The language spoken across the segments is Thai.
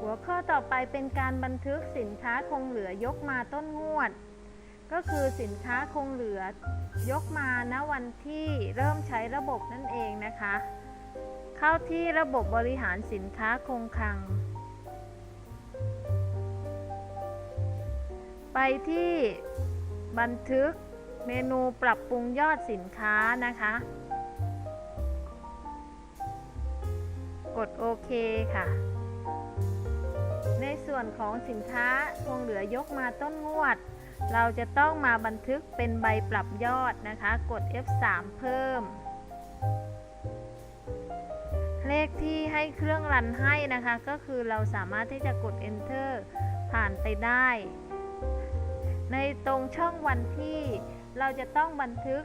หัวข้อต่อไปเป็นการบันทึกสินค้าคงเหลือยกมาต้นงวด ก็คือสินค้าคงเหลือยกมาณวันที่เริ่มใช้ระบบนั่นเองนะคะ เข้าที่ระบบบริหารสินค้าคงคลัง ไปที่บันทึกเมนูปรับปรุงยอดสินค้านะคะ ดโอเคค่ะ ในส่วนของสินค้าคงเหลือยกมาต้นงวด เราจะต้องมาบันทึกเป็นใบปรับยอดนะคะ กด F3 เพิ่ม เลขที่ให้เครื่องรันให้นะคะ ก็คือเราสามารถที่จะกด Enter ผ่านไปได้ ในตรงช่องวันที่เราจะต้องบันทึก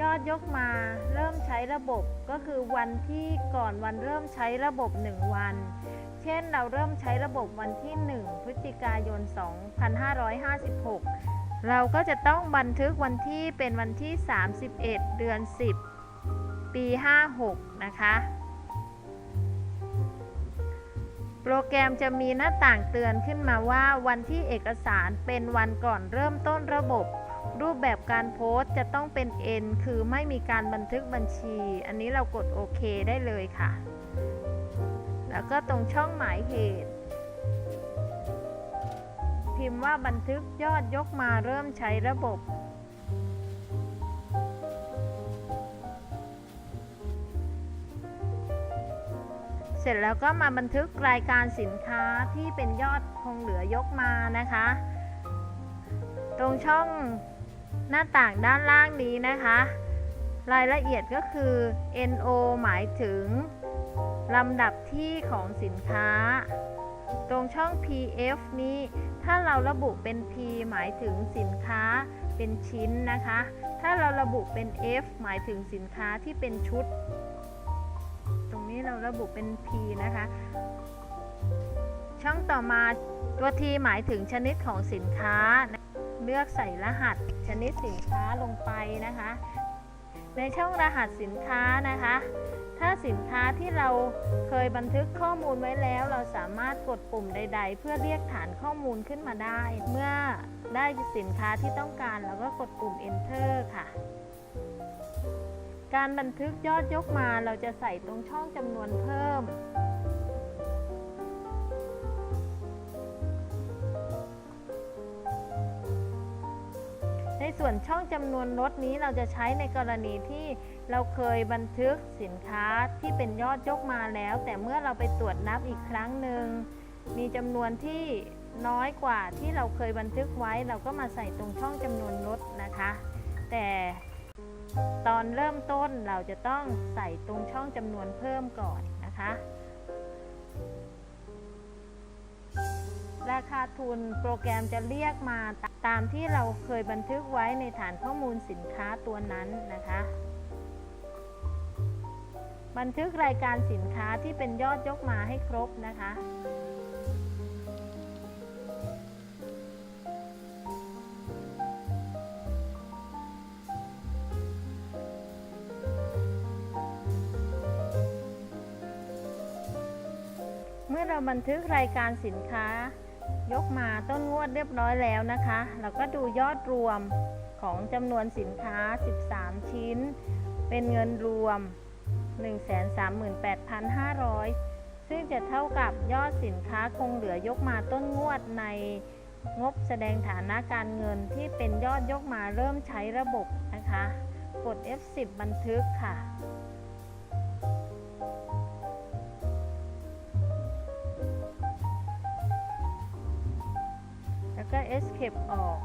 ยอดยกมาเริ่มใช้ระบบก็คือวันที่ก่อนวันเริ่มใช้ระบบ 1 วัน เช่นเราเริ่มใช้ระบบวันที่ 1 พฤศจิกายน 2556 เราก็จะต้องบันทึกวันที่เป็นวันที่ 31 เดือน 10 ปี 56 นะคะ โปรแกรมจะมีหน้าต่างเตือนขึ้นมาว่าวันที่เอกสารเป็นวันก่อนเริ่มต้นระบบ รูปแบบการโพสต์จะต้องเป็น N คือไม่มีการบันทึกบัญชี อันนี้เรากดโอเคได้เลยค่ะ แล้วก็ตรงช่องหมายเหตุ พิมพ์ว่าบันทึกยอดยกมาเริ่มใช้ระบบ เสร็จแล้วก็มาบันทึกรายการสินค้าที่เป็นยอดคงเหลือยกมานะคะ ตรงช่อง หน้าต่างด้านล่างนี้นะคะ รายละเอียดก็คือ NO หมายถึงลำดับที่ของสินค้า ตรงช่อง PF นี้ ถ้าเราระบุเป็น P หมายถึงสินค้าเป็นชิ้นนะคะ ถ้าเราระบุเป็น F หมายถึงสินค้าที่เป็นชุด ตรงนี้เราระบุเป็น P นะคะ ช่องต่อมาตัว T หมายถึงชนิดของสินค้า เลือกใส่รหัสชนิดสินค้าลงไปนะคะ ในช่องรหัสสินค้านะคะ ถ้าสินค้าที่เราเคยบันทึกข้อมูลไว้แล้ว เราสามารถกดปุ่มใด ๆ เพื่อเรียกฐานข้อมูลขึ้นมาได้ เมื่อได้สินค้าที่ต้องการเราก็กดปุ่ม enter ค่ะการบันทึกยอดยกมาเราจะใส่ตรงช่องจำนวนเพิ่ม ส่วนช่องจำนวนลดนี้เราจะใช้ในกรณีที่เราเคยบันทึกสินค้าที่เป็นยอดยกมาแล้ว แต่เมื่อเราไปตรวจนับอีกครั้งหนึ่งมีจำนวนที่น้อยกว่าที่เราเคยบันทึกไว้ เราก็มาใส่ตรงช่องจำนวนลดนะคะ แต่ตอนเริ่มต้นเราจะต้องใส่ตรงช่องจำนวนเพิ่มก่อนนะคะ ราคาทุนโปรแกรมจะเรียกมา ตามที่เราเคยบันทึกไว้ในฐานข้อมูลสินค้าตัวนั้นนะคะ บันทึกรายการสินค้าที่เป็นยอดยกมาให้ครบนะคะ เมื่อเราบันทึกรายการสินค้า ยกมาต้นงวดเรียบร้อยแล้วนะคะ เราก็ดูยอดรวมของจำนวนสินค้า 13 ชิ้น เป็นเงินรวม 138,500 ซึ่งจะเท่ากับยอดสินค้าคงเหลือยกมาต้นงวดในงบแสดงฐานะการเงินที่เป็นยอดยกมาเริ่มใช้ระบบนะคะ กด F10 บันทึกค่ะ ก็ escape ออก